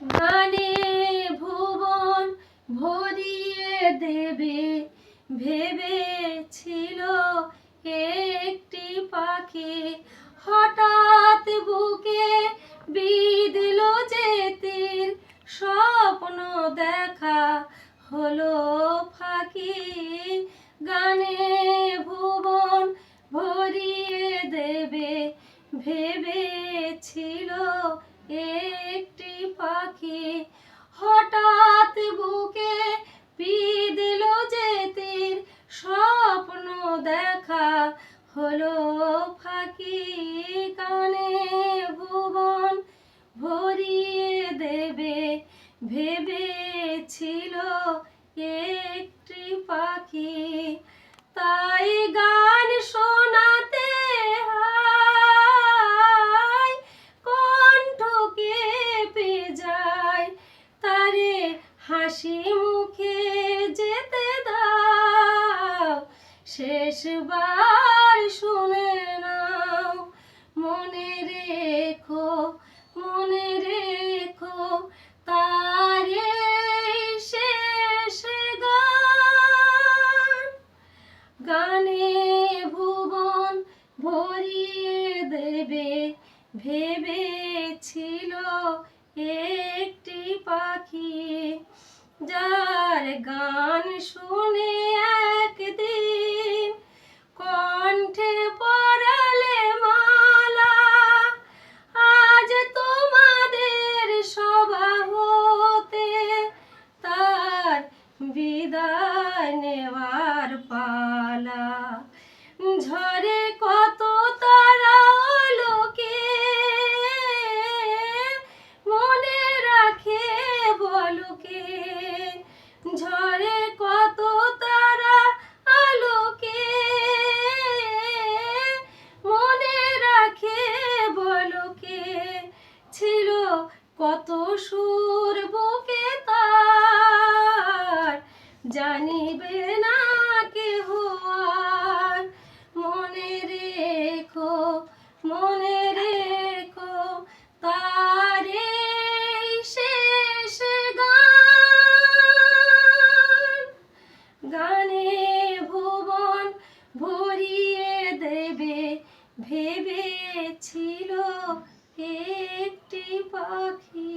গানে ভুবন ভরিয়ে দেবে, ভেবেছিল একটি পাখি। হঠাৎ বুকে বিদল যেতির স্বপ্ন দেখা হলো ফাঁকি। গানে ভুবন ভরিয়ে দেবে, ভেবেছিল হলো ফাঁকি কানে ভুবন ভরিয়ে দেবে ভেবেছিল একটি পাখি। শেষবার শুনে নাও, মনে রেখো মনে রেখো, তারে শেষ গান। গানে ভুবন ভরিয়ে দেবে, ভেবেছিল একটি পাখি, যার গান শুনে পাখি